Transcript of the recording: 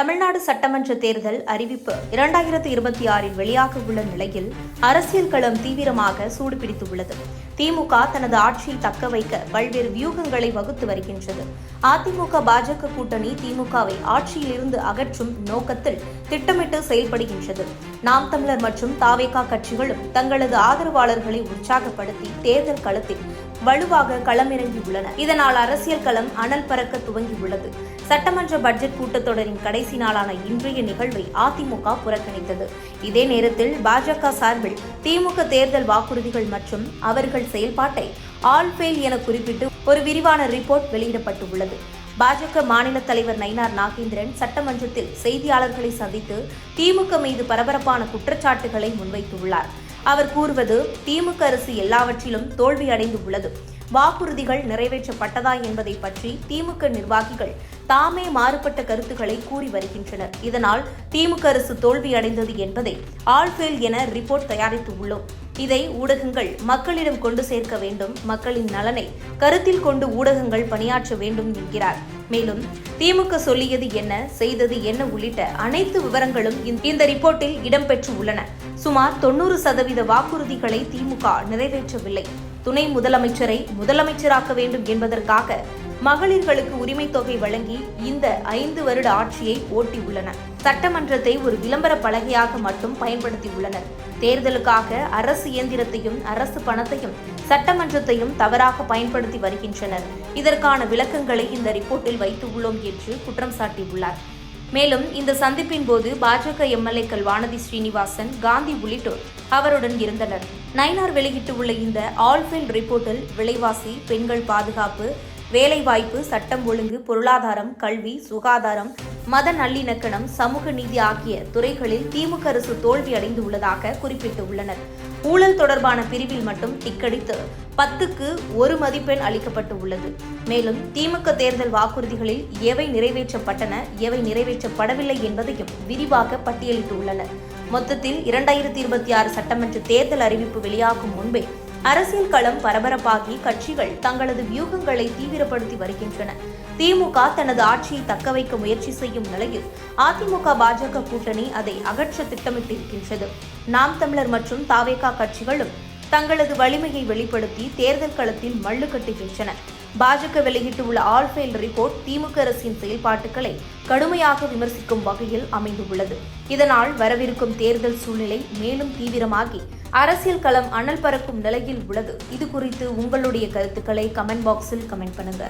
தமிழ்நாடு சட்டமன்ற தேர்தல் அறிவிப்பு. இரண்டாயிரத்து இருபத்தி ஆறில் வெளியாக உள்ள நிலையில் அரசியல் களம் தீவிரமாக சூடுபிடித்துள்ளது. திமுக தனது ஆட்சியை தக்க வைக்க பல்வேறு வியூகங்களை வகுத்து வருகின்றது. அதிமுக பாஜக கூட்டணி திமுகவை ஆட்சியிலிருந்து அகற்றும் நோக்கத்தில் திட்டமிட்டு செயல்படுகின்றது. நாம் தமிழர் மற்றும் தாவேகா கட்சிகளும் தங்களது ஆதரவாளர்களை உற்சாகப்படுத்தி தேர்தல் களத்தில் வலுவாக களமிறங்கியுள்ளன இதனால் அரசியல் களம் அனல் பறக்க துவங்கியுள்ளது சட்டமன்ற பட்ஜெட் கூட்டத்தொடரின் கடைசி நாளான இன்றைய நிகழ்வை அதிமுக புறக்கணித்தது. இதே நேரத்தில் பாஜக சார்பில் திமுக தேர்தல் வாக்குறுதிகள் மற்றும் அவர்கள் செயல்பாட்டை ஆல்ஃபெயில் என குறிப்பிட்டு ஒரு விரிவான ரிப்போர்ட் வெளியிடப்பட்டுள்ளது. பாஜக மாநில தலைவர் நயினார் நாகேந்திரன் சட்டமன்றத்தில் செய்தியாளர்களை சந்தித்து திமுக மீது பரபரப்பான குற்றச்சாட்டுகளை முன்வைத்துள்ளார். அவர் கூறுவது திமுக அரசு எல்லாவற்றிலும் தோல்வி அடைந்து உள்ளது. வாக்குறுதிகள் நிறைவேற்றப்பட்டதா என்பதை பற்றி திமுக நிர்வாகிகள் தாமே மாறுபட்ட கருத்துக்களை கூறி வருகின்றனர். இதனால் திமுக அரசு தோல்வியடைந்தது என்பதை ஆல்ஃபேல் என ரிப்போர்ட் தயாரித்து உள்ளோம் இதை ஊடகங்கள் மக்களிடம் கொண்டு சேர்க்க வேண்டும். மக்களின் நலனை கருத்தில் கொண்டு ஊடகங்கள் பணியாற்ற வேண்டும் என்கிறார். மேலும் திமுக சொல்லியது என்ன செய்தது என்ன உள்ளிட்ட அனைத்து விவரங்களும் இந்த ரிப்போர்ட்டில் இடம்பெற்று உள்ளன. சுமார் தொண்ணூறு சதவீத வாக்குறுதிகளை திமுக நிறைவேற்றவில்லை. துணை முதலமைச்சரை முதலமைச்சராக்க வேண்டும் என்பதற்காக மகளிர்களுக்கு உரிமை தொகை வழங்கி இந்த ஐந்து வருட ஆட்சியை ஓட்டியுள்ளன சட்டமன்றத்தை ஒரு விளம்பர பலகையாக மட்டும் பயன்படுத்தியுள்ளனர். தேர்தலுக்காக அரசு இயந்திரத்தையும் அரசு பணத்தையும் சட்டமன்றத்தையும் தவறாக பயன்படுத்தி வருகின்றனர். இதற்கான விளக்கங்களை இந்த ரிப்போர்ட்டில் வைத்துள்ளோம் என்று குற்றம் சாட்டியுள்ளார். மேலும் இந்த சந்திப்பின் போது பாஜக எம்எல்ஏக்கள் வானதி ஸ்ரீனிவாசன் காந்தி உள்ளிட்டோர் அவருடன் இருந்தனர். நைனார் வெளியிட்டுள்ள இந்த ஆல்ஃபீல்ட் ரிப்போர்ட்டில் விலைவாசி பெண்கள் பாதுகாப்பு வேலைவாய்ப்பு சட்டம் ஒழுங்கு பொருளாதாரம் கல்வி சுகாதாரம் மத நல்லிணக்கணம் சமூக நீதி ஆகிய துறைகளில் திமுக அரசு தோல்வி அடைந்து உள்ளதாக குறிப்பிட்டுள்ளனர். ஊழல் தொடர்பான பிரிவில் மட்டும் டிக்கடித்து பத்துக்கு ஒரு மதிப்பெண் அளிக்கப்பட்டு உள்ளது மேலும் திமுக தேர்தல் வாக்குறுதிகளில் எவை நிறைவேற்றப்பட்டன எவை நிறைவேற்றப்படவில்லை என்பதையும் விரிவாக பட்டியலிட்டுள்ளனர். மொத்தத்தில் இரண்டாயிரத்தி இருபத்தி ஆறு சட்டமன்ற தேர்தல் அறிவிப்பு வெளியாகும் முன்பே அரசியல் களம் பரபரப்பாகி கட்சிகள் தங்களது வியூகங்களை தீவிரப்படுத்தி வருகின்றன. திமுக தனது ஆட்சியை தக்கவைக்க முயற்சி செய்யும் நிலையில் அதிமுக பாஜக கூட்டணி அதை அகற்ற திட்டமிட்டிருக்கின்றது. நாம் தமிழர் மற்றும் தாவேகா கட்சிகளும் தங்களது வலிமையை வெளிப்படுத்தி தேர்தல் களத்தில் மல்லு கட்டுகின்றன. பாஜக வெளியிட்டுள்ள ஆல்ஃபெயில் ரிப்போர்ட் திமுக அரசின் செயல்பாட்டுகளை கடுமையாக விமர்சிக்கும் வகையில் அமைந்துள்ளது. இதனால் வரவிருக்கும் தேர்தல் சூழ்நிலை மேலும் தீவிரமாகி அரசியல் களம் அனல் பறக்கும் நிலையில் உள்ளது. இது குறித்து உங்களுடைய கருத்துக்களை கமெண்ட் பாக்ஸில் கமெண்ட் பண்ணுங்க.